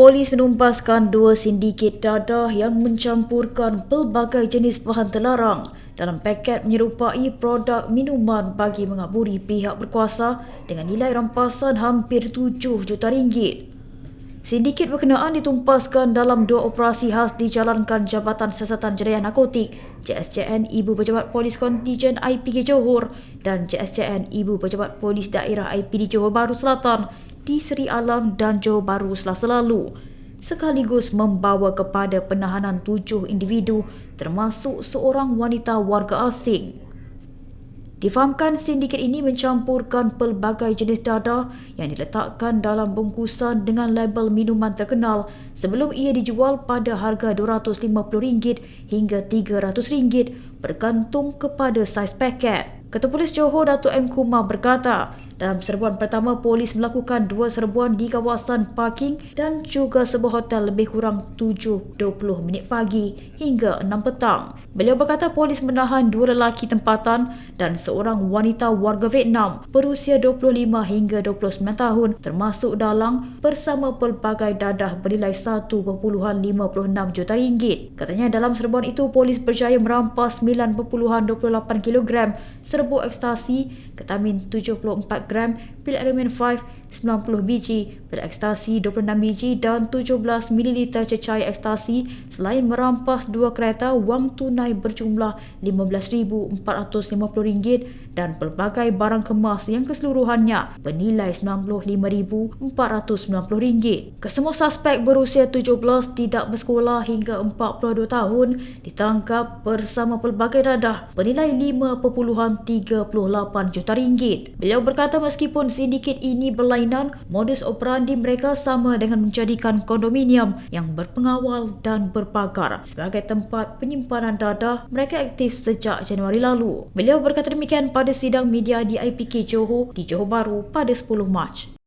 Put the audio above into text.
Polis menumpaskan dua sindiket dadah yang mencampurkan pelbagai jenis bahan terlarang dalam paket menyerupai produk minuman bagi mengaburi pihak berkuasa dengan nilai rampasan hampir 7 juta ringgit. Sindiket berkenaan ditumpaskan dalam dua operasi khas dijalankan Jabatan Siasatan Jenayah Narkotik JSJN Ibu Pejabat Polis Kontijen IPK Johor dan JSJN Ibu Pejabat Polis Daerah IPD Johor Bahru Selatan di Seri Alam dan Johor Bahru selasa lalu sekaligus membawa kepada penahanan tujuh individu termasuk seorang wanita warga asing. Difahamkan sindiket ini mencampurkan pelbagai jenis dadah yang diletakkan dalam bungkusan dengan label minuman terkenal sebelum ia dijual pada harga RM250 hingga RM300 bergantung kepada saiz paket. Ketua Polis Johor Datuk M. Kumar berkata, dalam serbuan pertama, polis melakukan dua serbuan di kawasan parking dan juga sebuah hotel lebih kurang 7.20 minit pagi hingga 6 petang. Beliau berkata polis menahan dua lelaki tempatan dan seorang wanita warga Vietnam berusia 25 hingga 29 tahun termasuk dalang bersama pelbagai dadah bernilai 1.56 juta ringgit. Katanya dalam serbuan itu polis berjaya merampas 9.28 kg serbuk ekstasi, ketamin 74 gram, pil Aramin 5 90 biji, pil ekstasi 26 biji dan 17 ml cecair ekstasi selain merampas dua kereta wang tunai berjumlah RM15,450 dan pelbagai barang kemas yang keseluruhannya bernilai RM95,490. Kesemua suspek berusia 17 tidak bersekolah hingga 42 tahun ditangkap bersama pelbagai dadah bernilai 5.38 juta ringgit. Beliau berkata meskipun sindiket ini berlainan, modus operandi mereka sama dengan menjadikan kondominium yang berpengawal dan berpagar sebagai tempat penyimpanan dadah mereka aktif sejak Januari lalu. Beliau berkata demikian pada sidang media di IPK Johor di Johor Bahru pada 10 Mac.